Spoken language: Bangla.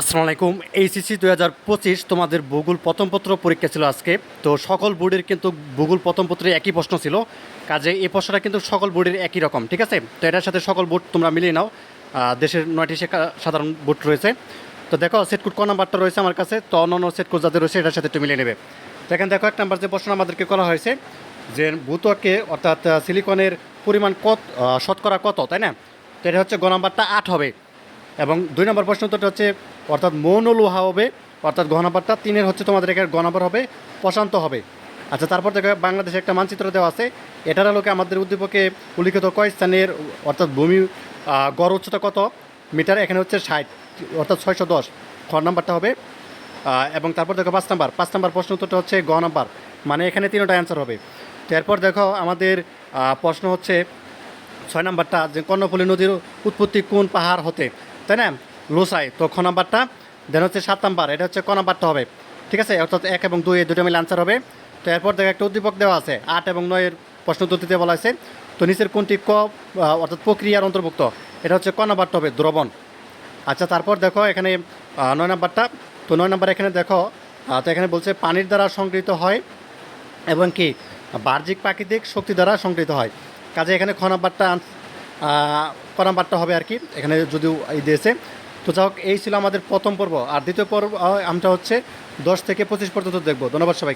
আসসালামু আলাইকুম। এইচএসসি দুই হাজার পঁচিশ তোমাদের ভূগোল প্রথম পত্র পরীক্ষা ছিল আজকে। তো সকল বোর্ডের কিন্তু ভূগোল প্রথম পত্রে একই প্রশ্ন ছিল। কাজে এই প্রশ্নটা কিন্তু সকল বোর্ডের একই রকম, ঠিক আছে? তো এটার সাথে সকল বোর্ড তোমরা মিলিয়ে নাও। দেশের নয়টি সাধারণ বোর্ড রয়েছে। তো দেখো সেট কোড ক নাম্বারটা রয়েছে আমার কাছে। তো অন্যান্য সেট কোড যাদের রয়েছে, এটার সাথে একটু মিলিয়ে নেবে। তো এখানে দেখো, এক নাম্বার যে প্রশ্ন আমাদেরকে করা হয়েছে, যে ভূত্বকে অর্থাৎ সিলিকনের পরিমাণ কত শতকরা কত, তাই না? তো এটা হচ্ছে গ নাম্বারটা আট হবে। এবং দুই নম্বর প্রশ্ন উত্তরটা হচ্ছে, অর্থাৎ মৌন লোহা হবে, অর্থাৎ গহনাপারটা তিনের হচ্ছে তোমাদের এখানে গহনাপার হবে, প্রশান্ত হবে। আচ্ছা তারপর দেখো, বাংলাদেশে একটা মানচিত্র দেওয়া আছে, এটার আলোকে আমাদের উদ্দীপকে উল্লিখিত কয় স্থানের, অর্থাৎ ভূমি গড় উচ্চতা কত? মিটার এখানে হচ্ছে ষাট, অর্থাৎ ছয়শো দশ। খ নাম্বারটা হবে এবং তারপর দেখো পাঁচ নাম্বার পাঁচ নাম্বার প্রশ্ন উত্তরটা হচ্ছে গ নাম্বার মানে এখানে তিনটা অ্যান্সার হবে। তো এরপর দেখো, আমাদের প্রশ্ন হচ্ছে, ছয় নাম্বারটা, যে কর্ণফুলী নদীর উৎপত্তি কোন পাহাড় হতে? তাই না? লোসাই, তো খ নাম্বারটা। দেন হচ্ছে সাত নাম্বার, এটা হচ্ছে ক নাম্বারটা হবে। ঠিক আছে? অর্থাৎ এক এবং দুই দুটো মিলে আনসার হবে। তো এরপর দেখো একটা উদ্দীপক দেওয়া আছে। আট এবং নয়ের প্রশ্ন দিতে বলা আছে তো নিচের কোনটি ক অর্থাৎ প্রক্রিয়ার অন্তর্ভুক্ত? এটা হচ্ছে ক নাম্বারটা হবে, দ্রবণ। আচ্ছা তারপর দেখো এখানে নয় নাম্বারটা। তো নয় নাম্বার এখানে দেখো তো এখানে বলছে পানির দ্বারা সংগৃহীত হয় এবং কি? বাহ্যিক প্রাকৃতিক শক্তি দ্বারা সংগৃহীত হয়। কাজে এখানে খ নাম্বারটা আহ, হবে আর কি এখানে যদিও এই দিয়েছে। তো যাই হোক এই ছিল আমাদের প্রথম পর্ব। আর দ্বিতীয় পর্ব আমরা হচ্ছে দশ থেকে পঁচিশ পর্যন্ত দেখব। ধন্যবাদ সবাইকে।